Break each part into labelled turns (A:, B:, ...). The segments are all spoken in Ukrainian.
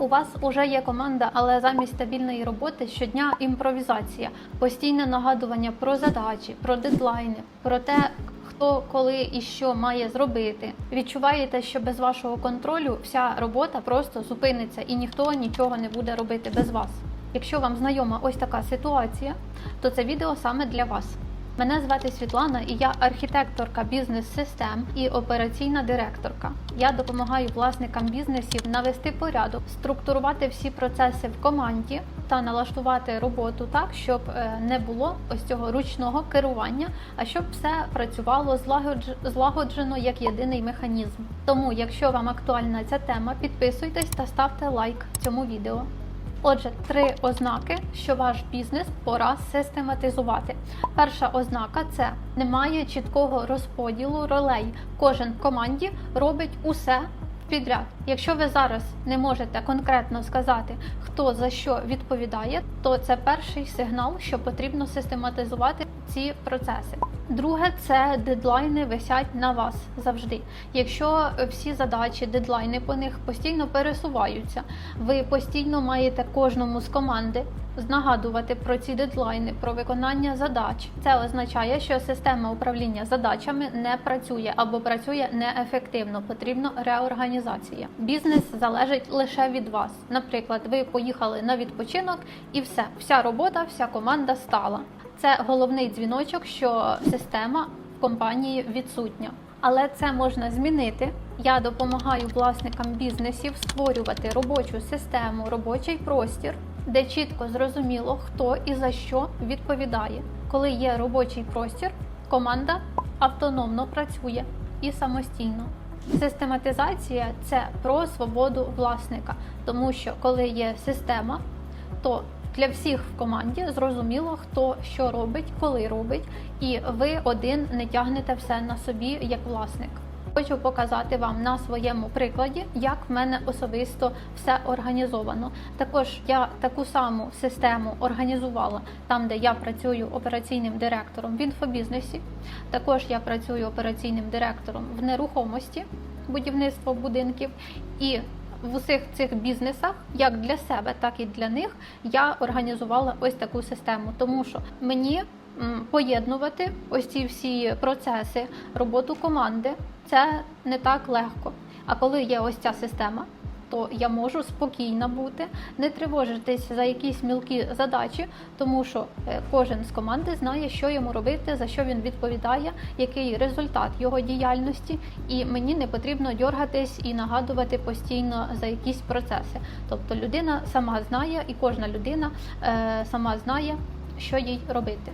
A: У вас уже є команда, але замість стабільної роботи щодня імпровізація, постійне нагадування про задачі, про дедлайни, про те, хто коли і що має зробити. Відчуваєте, що без вашого контролю вся робота просто зупиниться і ніхто нічого не буде робити без вас. Якщо вам знайома ось така ситуація, то це відео саме для вас. Мене звати Світлана і я архітекторка бізнес-систем і операційна директорка. Я допомагаю власникам бізнесів навести порядок, структурувати всі процеси в команді та налаштувати роботу так, щоб е, не було ось цього ручного керування, а щоб все працювало злагоджено як єдиний механізм. Тому, якщо вам актуальна ця тема, підписуйтесь та ставте лайк цьому відео. Отже, три ознаки, що ваш бізнес пора систематизувати. Перша ознака це немає чіткого розподілу ролей. Кожен в команді робить усе підряд. Якщо ви зараз не можете конкретно сказати, хто за що відповідає, то це перший сигнал, що потрібно систематизувати ці процеси. Друге, це дедлайни висять на вас завжди. Якщо всі задачі, дедлайни по них постійно пересуваються, ви постійно маєте кожному з команди нагадувати про ці дедлайни, про виконання задач. Це означає, що система управління задачами не працює або працює неефективно. Потрібна реорганізація. Бізнес залежить лише від вас. Наприклад, ви поїхали на відпочинок і все, вся робота, вся команда стала. Це головний дзвіночок, що система в компанії відсутня. Але це можна змінити. Я допомагаю власникам бізнесів створювати робочу систему, робочий простір, де чітко зрозуміло, хто і за що відповідає. Коли є робочий простір, команда автономно працює і самостійно. Систематизація це про свободу власника, тому що коли є система, то для всіх в команді зрозуміло, хто що робить, коли робить, і ви один не тягнете все на собі як власник. Хочу показати вам на своєму прикладі, як в мене особисто все організовано. Також я таку саму систему організувала там, де я працюю операційним директором в інфобізнесі. Також я працюю операційним директором в нерухомості, будівництво будинків і в усіх цих бізнесах, як для себе, так і для них, я організувала ось таку систему, тому що мені поєднувати ось ці всі процеси, роботу команди, це не так легко. А коли є ось ця система, то я можу спокійно бути, не тривожитись за якісь мілкі задачі, тому що е, кожен з команди знає, що йому робити, за що він відповідає, який результат його діяльності, і мені не потрібно дергатись і нагадувати постійно за якісь процеси. Тобто людина сама знає, і кожна людина е, сама знає, що їй робити.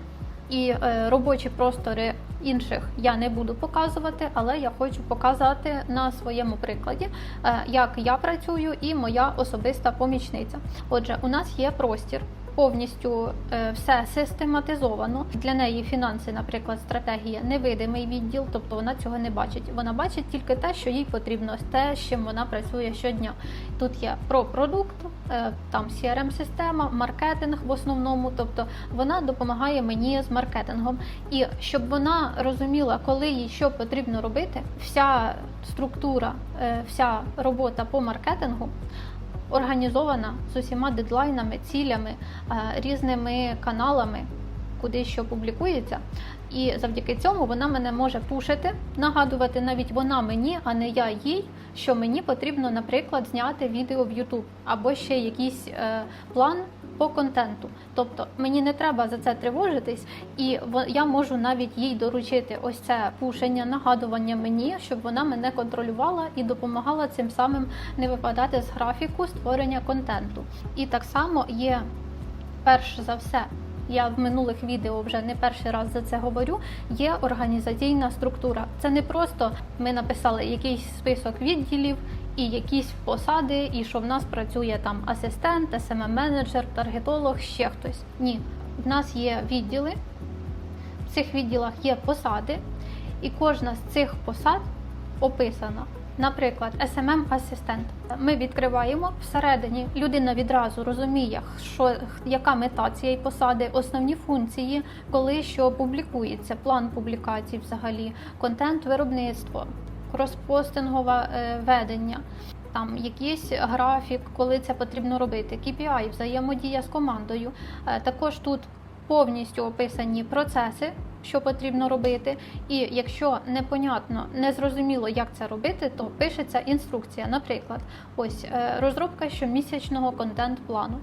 A: І е, робочі простори інших я не буду показувати, але я хочу показати на своєму прикладі, е, як я працюю і моя особиста помічниця. Отже, у нас є простір. Повністю е, все систематизовано. Для неї фінанси, наприклад, стратегія невидимий відділ, тобто вона цього не бачить. Вона бачить тільки те, що їй потрібно, те, з чим вона працює щодня. Тут є про продукт, е, там CRM-система, маркетинг в основному, тобто вона допомагає мені з маркетингом. І щоб вона розуміла, коли їй що потрібно робити, вся структура, е, вся робота по маркетингу організована з усіма дедлайнами, цілями, е, різними каналами, куди що публікується. І завдяки цьому вона мене може пушити, нагадувати навіть вона мені, а не я їй, що мені потрібно, наприклад, зняти відео в YouTube або ще якийсь е, план по контенту. Тобто мені не треба за це тривожитись, і я можу навіть їй доручити ось це пушення, нагадування мені, щоб вона мене контролювала і допомагала цим самим не випадати з графіку створення контенту. І так само є перш за все. Я в минулих відео вже не перший раз за це говорю. Є організаційна структура. Це не просто ми написали якийсь список відділів і якісь посади, і що в нас працює там асистент, smm менеджер таргетолог, ще хтось. Ні, в нас є відділи. В цих відділах є посади, і кожна з цих посад описана. Наприклад, smm асистент Ми відкриваємо всередині. Людина відразу розуміє, що яка мета цієї посади, основні функції, коли що публікується, план публікацій, взагалі, контент виробництво, кроспостингове ведення. там якийсь графік, коли це потрібно робити, KPI, взаємодія з командою. Е, Також тут повністю описані процеси, що потрібно робити. І якщо непонятно, незрозуміло, як це робити, то пишеться інструкція. Наприклад, ось е, розробка щомісячного контент-плану.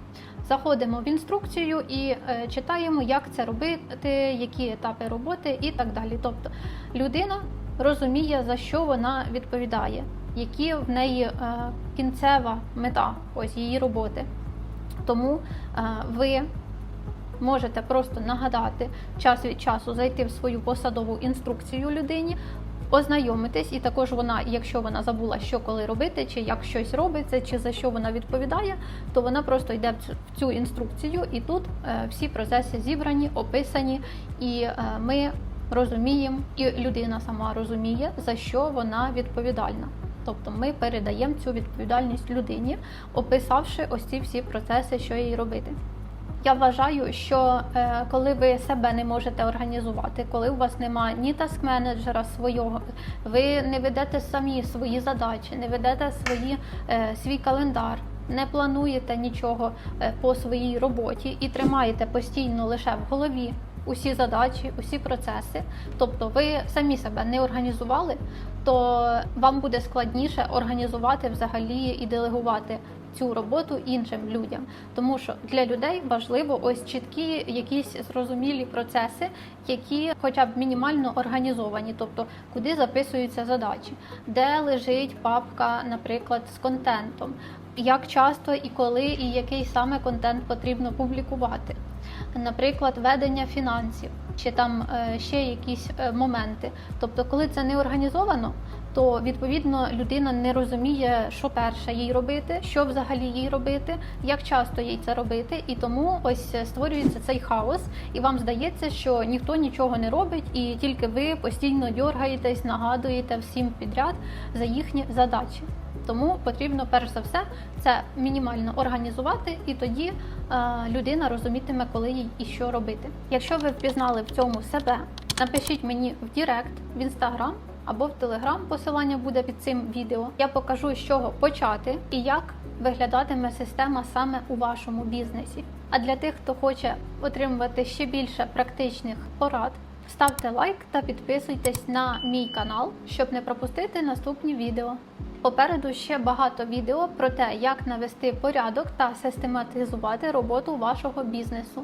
A: Заходимо в інструкцію і е, читаємо, як це робити, які етапи роботи і так далі. Тобто людина розуміє, за що вона відповідає, які в неї е, кінцева мета ось її роботи. Тому е, ви можете просто нагадати час від часу зайти в свою посадову інструкцію людині. Ознайомитись, і також вона, якщо вона забула, що коли робити, чи як щось робиться, чи за що вона відповідає, то вона просто йде в цю- інструкцію, і тут е, всі процеси зібрані, описані, і ми розуміємо, і людина сама розуміє, за що вона відповідальна. Тобто ми передаємо цю відповідальність людині, описавши ось ці всі процеси, що їй робити. Я вважаю, що е, коли ви себе не можете організувати, коли у вас немає ні таск-менеджера свого, ви не ведете самі свої задачі, не ведете свої, е, свій календар, не плануєте нічого е, по своїй роботі і тримаєте постійно лише в голові усі задачі, усі процеси, тобто ви самі себе не організували, то вам буде складніше організувати взагалі і делегувати цю роботу іншим людям, тому що для людей важливо ось чіткі якісь зрозумілі процеси, які хоча б мінімально організовані, тобто куди записуються задачі, де лежить папка, наприклад, з контентом, як часто і коли, і який саме контент потрібно публікувати. Наприклад, ведення фінансів чи там е, ще якісь е, моменти. Тобто, коли це не організовано, то відповідно людина не розуміє, що перше їй робити, що взагалі їй робити, як часто їй це робити, і тому ось створюється цей хаос, і вам здається, що ніхто нічого не робить, і тільки ви постійно дьоргаєтесь, нагадуєте всім підряд за їхні задачі. Тому потрібно перш за все це мінімально організувати, і тоді е, людина розумітиме, коли їй і що робити. Якщо ви впізнали в цьому себе, напишіть мені в Директ, в інстаграм або в Телеграм. Посилання буде під цим відео. Я покажу, з чого почати і як виглядатиме система саме у вашому бізнесі. А для тих, хто хоче отримувати ще більше практичних порад, ставте лайк та підписуйтесь на мій канал, щоб не пропустити наступні відео. Попереду ще багато відео про те, як навести порядок та систематизувати роботу вашого бізнесу.